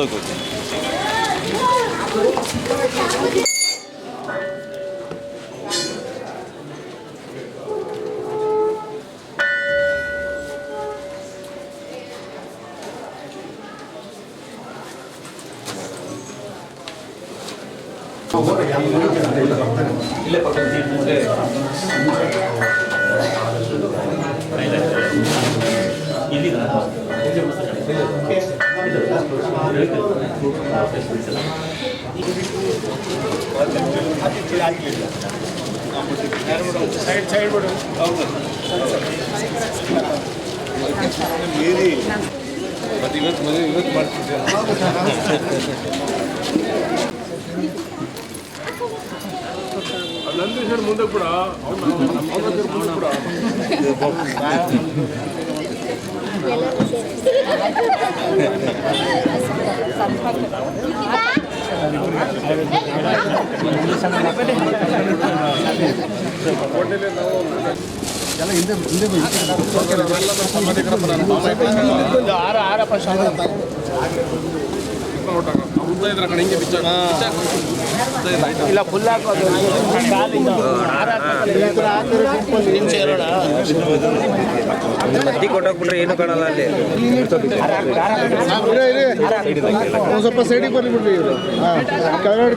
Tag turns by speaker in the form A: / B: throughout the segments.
A: 놀고 있어. ಇಲ್ಲೇ ಪಕ್ಕದ ಇಲ್ಲಿ ಹೋಗ್ಬೇಕು
B: ಮತ್ತೆ ಇವತ್ತು ಮದುವೆ ಇವತ್ತು ಮಾಡ್ತಿದ್ದೆ ನಂದೀಶ್ವರ ಮುಂದೆ ಕೂಡ ಮುಂದೆ ಕೂಡ ಎಲ್ಲ ಹಿಂದೆ ಹಿಂದೆ ಆರ ಆರ ಪ್ರಶ್ನೆ ಉದ್ದ ಕಡೆ ಹಿಂಗೆ ಬಿಚ್ಚ
C: ಇಲ್ಲ ಫುಲ್ ಹಾಕೋದು.
A: ಕೊಟ್ಟೋಗ್ಬಿಟ್ರೆ ಏನು ಕಾಣಲ್ಲ ಅಲ್ಲಿ
D: ಸ್ವಲ್ಪ ಸೈಡಿಗೆ ಬರ್ಲಿ ಬಿಡ್ರಿ ಇವರು ಕೆಳಗಡೆ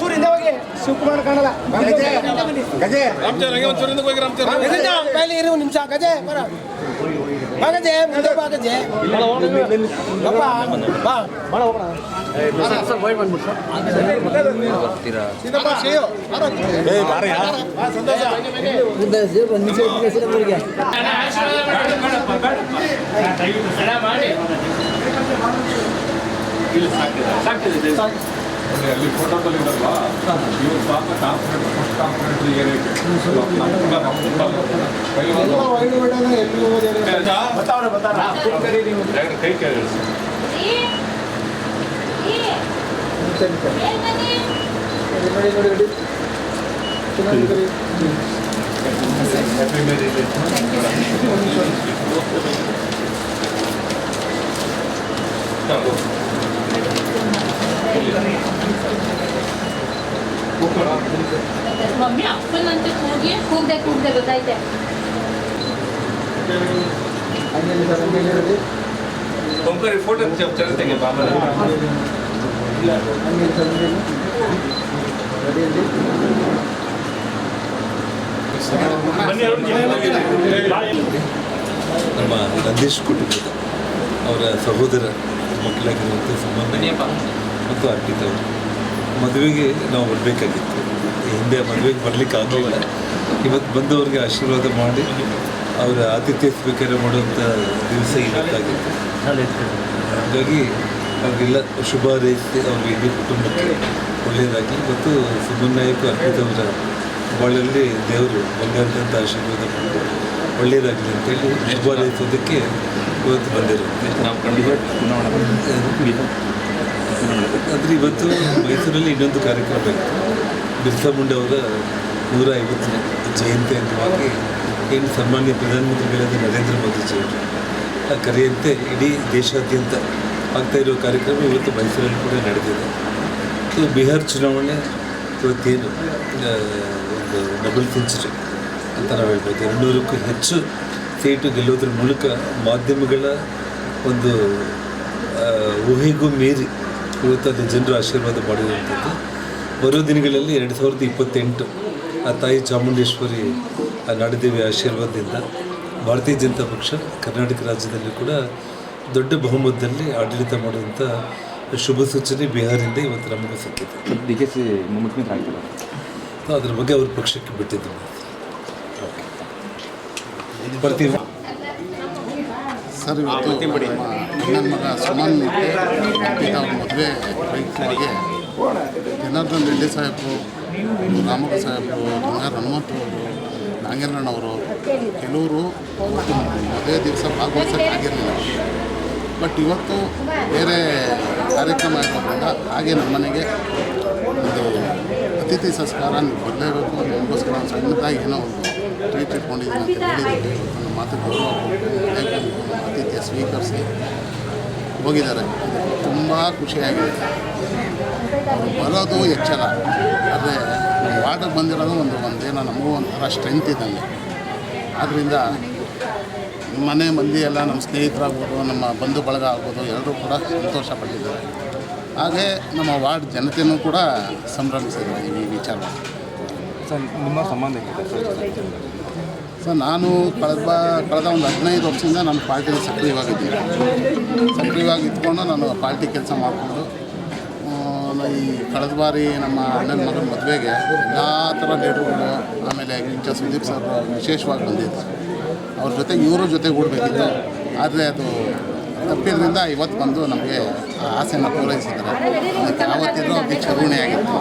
C: ಚೂರಿಂದ ಹೋಗಿ. ಶಿವಕುಮಾರ್ ಕಾಣಲ್ಲ. ಗಜೆ
B: ರಾಮಚಂದ್ರ ಹಂಗೆ ಒಂಚೂರು ಹಿಂದಕ್ಕೆ ಹೋಗಿ ರಾಮಚಂದ್ರ.
C: ಗಜೆ ಇರು ನಿಮಿಷ. ಗಜೆ ಬರ. ಬಾ ಗಜೆ ಮುಂದೆ ಬಾ ಗಜೆ. ಬಾ ಬಾ.
B: ಅಲ್ಲಿ ಫೋಟೋದಲ್ಲಿ ಇರಲ್ವಾ ಇವ್ರು ಪಾಪ ಕಾನ್ಫಿಡೆಂಟ್ ಫಸ್ಟ್ ಕಾನ್ಫಿಡೆಂಟ್ ಏನೈತೆ ಕೈ ಕೇಳಿ
D: ನೋಡಿ ನೋಡಿ ನೋಡಿ ಚೆನ್ನಾಗಿ
B: ಹ್ಯಾಪಿ ಮ್ಯಾರೇಜ್
E: mummy ಅಪ್ಪನಂತೆ ಕೂಗಿ
F: ಕೂಗ್ದೆ ಕೂಗ್ದೆ ಗೊತ್ತಾಯ್ತೆ.
B: ಫೋಟೋ ಚೆನ್ನಾಗಿ ಬಾಬಾ
G: ನಮ್ಮ ನಂದೀಶ್ ಕುಟುಂಬದ ಅವರ ಸಹೋದರ ಮಕ್ಕಳಾಗಿರುವಂಥ ಸಂಬಂಧ ಮತ್ತು ಅರ್ಪಿತ ಅವರು ಮದುವೆಗೆ ನಾವು ಬರಬೇಕಾಗಿತ್ತು. ಹಿಂದೆ ಮದುವೆಗೆ ಬರ್ಲಿಕ್ಕೆ ಆಗೋಲ್ಲ. ಇವತ್ತು ಬಂದವ್ರಿಗೆ ಆಶೀರ್ವಾದ ಮಾಡಿ ಅವರ ಆತಿಥ್ಯ ಸ್ವೀಕಾರ ಮಾಡುವಂಥ ದಿವಸ ಇವತ್ತಾಗಿತ್ತು ಹಾಗಾಗಿ ಅವ್ರಿಗೆಲ್ಲ ಶುಭ ಹಾರೈಸಿ ಅವ್ರ ಇಡೀ ಕುಟುಂಬಕ್ಕೆ ಒಳ್ಳೆಯದಾಗಲಿ ಮತ್ತು ಸುಮನ್ ನಾಯಕ್ ಅರ್ಪಿತ ಅವರ ಬಾಳಲ್ಲಿ ದೇವರು ಬಂಗಾರದಂಥ ಆಶೀರ್ವಾದ ಮಾಡಿ ಒಳ್ಳೆಯದಾಗಲಿ ಅಂತೇಳಿ ಶುಭ ಹಾರೈಸೋದಕ್ಕೆ ಇವತ್ತು ಬಂದಿರುತ್ತೆ ಆದರೆ ಇವತ್ತು ಮೈಸೂರಲ್ಲಿ ಇನ್ನೊಂದು ಕಾರ್ಯಕ್ರಮ ಇತ್ತು. ಬಿರ್ಸಾ ಮುಂಡೆ ಅವರ ನೂರ ಐವತ್ತನೇ ಜಯಂತಿ ಅಂಗವಾಗಿ ಏನು ಸನ್ಮಾನ್ಯ ಪ್ರಧಾನಮಂತ್ರಿಗಳಾದ ನರೇಂದ್ರ ಮೋದಿಜಿಯವರು ಆ ಕರೆಯಂತೆ ಇಡೀ ದೇಶಾದ್ಯಂತ ಆಗ್ತಾ ಇರೋ ಕಾರ್ಯಕ್ರಮ ಇವತ್ತು ಮೈಸೂರಲ್ಲಿ ಕೂಡ ನಡೆದಿದೆ. ಇದು ಬಿಹಾರ್ ಚುನಾವಣೆ ಇವತ್ತೇನು ಒಂದು ಡಬಲ್ ಸೆಂಚುರಿ ಅಂತ ನಾವು ಹೇಳ್ಬೋದು. ಎರಡುನೂರಕ್ಕೂ ಹೆಚ್ಚು ಸೀಟು ಗೆಲ್ಲೋದ್ರ ಮೂಲಕ ಮಾಧ್ಯಮಗಳ ಒಂದು ಊಹೆಗೂ ಮೀರಿ ಇವತ್ತು ಅದು ಜನರು ಆಶೀರ್ವಾದ ಮಾಡಿರುವಂಥದ್ದು ಬರೋ ದಿನಗಳಲ್ಲಿ ಎರಡು ಸಾವಿರದ ಇಪ್ಪತ್ತೆಂಟು ಆ ತಾಯಿ ಚಾಮುಂಡೇಶ್ವರಿ ಆ ನಾಡದೇವಿ ಆಶೀರ್ವಾದದಿಂದ ಭಾರತೀಯ ಜನತಾ ಪಕ್ಷ ಕರ್ನಾಟಕ ರಾಜ್ಯದಲ್ಲಿ ಕೂಡ ದೊಡ್ಡ ಬಹುಮತದಲ್ಲಿ ಆಡಳಿತ ಮಾಡುವಂಥ ಶುಭ ಸೂಚನೆ ಬಿಹಾರಿಂದ ಇವತ್ತು ನಮಗೂ ಸಿಕ್ಕಿದೆ.
A: ಡಿ ಕೆ ಸಿ ಮುಖ್ಯಮಂತ್ರಿ ಆಗ್ತಾರೆ.
G: ಸೊ ಅದ್ರ ಬಗ್ಗೆ ಅವ್ರ ಪಕ್ಷಕ್ಕೆ ಬಿಟ್ಟಿದ್ದು ಓಕೆ ಬರ್ತೀವಿ.
D: ಸರ್ ಇವತ್ತು ನಮ್ಮ ಅಣ್ಣನ ಮಗ ಸುಮನ್ ಅವ್ರ ಮದುವೆ ಪ್ರಯುಕ್ತವಾಗಿ ಜನಾರ್ದನ್ ರೆಡ್ಡಿ ಸಾಹೇಬರು ರಾಮಪ್ಪ ಸಾಹೇಬರು ಗಂಗಾರ ಹನುಮಂತ ಅವರು ಕೆಲವರು ಮದುವೆ ದಿವಸ ಭಾಗವಹಿಸಕ್ಕೆ ಆಗಿರಲಿಲ್ಲ. ಬಟ್ ಇವತ್ತು ಬೇರೆ ಕಾರ್ಯಕ್ರಮ ಇರೋದ್ರಿಂದ ಹಾಗೆ ನಮ್ಮ ಮನೆಗೆ ಒಂದು ಅತಿಥಿ ಸಂಸ್ಕಾರ ನೀವು ಬರಲೇಬೇಕು ನಿಮಗೋಸ್ಕರ ಒಂದು ಸಣ್ಣದಾಗಿ ಏನೋ ಒಂದು ಟ್ರೀಟ್ ಇಟ್ಕೊಂಡಿದ್ದೀನಿ ಅಂತ ಹೇಳಿದ್ದೀವಿ. ನನ್ನ ಮಾತು ಗೌರವ ಕೊಟ್ಟು ಅತಿಥಿಯ ಸ್ವೀಕರಿಸಿ ಹೋಗಿದ್ದಾರೆ. ತುಂಬ ಖುಷಿಯಾಗಿದೆ. ಅವರು ಬರೋದು ಎಚ್ಚರ. ಆದರೆ ವಾರ್ಡಿಗೆ ಬಂದಿರೋದು ಒಂದು ಒಂದೇನೋ ನಮಗೂ ಒಂಥರ ಸ್ಟ್ರೆಂತ್ ಇದ್ದಂಗೆ. ಆದ್ದರಿಂದ ಮನೆ ಮಂದಿ ಎಲ್ಲ ನಮ್ಮ ಸ್ನೇಹಿತರಾಗ್ಬೋದು, ನಮ್ಮ ಬಂಧು ಬಳಗ ಆಗ್ಬೋದು ಎಲ್ಲರೂ ಕೂಡ ಸಂತೋಷ ಪಟ್ಟಿದ್ದಾರೆ. ಹಾಗೆ ನಮ್ಮ ವಾರ್ಡ್ ಜನತೆಯೂ ಕೂಡ ಸಂಭ್ರಮಿಸಿದ್ದಾರೆ ಈ ವಿಚಾರ.
A: ಸರ್, ನಿಮ್ಮ ಸಂಬಂಧ ಸರ್
D: ನಾನು ಕಳೆದ ಕಳೆದ ಒಂದು ಹದಿನೈದು ವರ್ಷದಿಂದ ನನ್ನ ಪಾರ್ಟಿಲಿ ಸಕ್ರಿಯವಾಗಿದ್ದೀನಿ. ಸಕ್ರಿಯವಾಗಿ ಇದ್ಕೊಂಡು ನಾನು ಪಾರ್ಟಿ ಕೆಲಸ ಮಾಡಿಕೊಂಡು ಈ ಕಳೆದ ಬಾರಿ ನಮ್ಮ ಅಣ್ಣನ ಮಗನ ಮದುವೆಗೆ ಎಲ್ಲ ಥರ ಲೀಡರ್ಗಳು ಆಮೇಲೆ ಇಂಚ ಸುದೀಪ್ ಸರ್ ವಿಶೇಷವಾಗಿ ಬಂದಿದ್ದರು ಅವ್ರ ಜೊತೆಗೆ ಇವರು ಜೊತೆ ಓಡಬೇಕಿತ್ತು. ಆದರೆ ಅದು ತಪ್ಪಿದ್ರಿಂದ ಇವತ್ತು ಬಂದು ನಮಗೆ ಆ ಆಸೆನ ಪೂರೈಸಿದ್ದಾರೆ. ಅದಕ್ಕೆ ಅದಕ್ಕೆ ಚರುವಣೆ ಆಗಿತ್ತು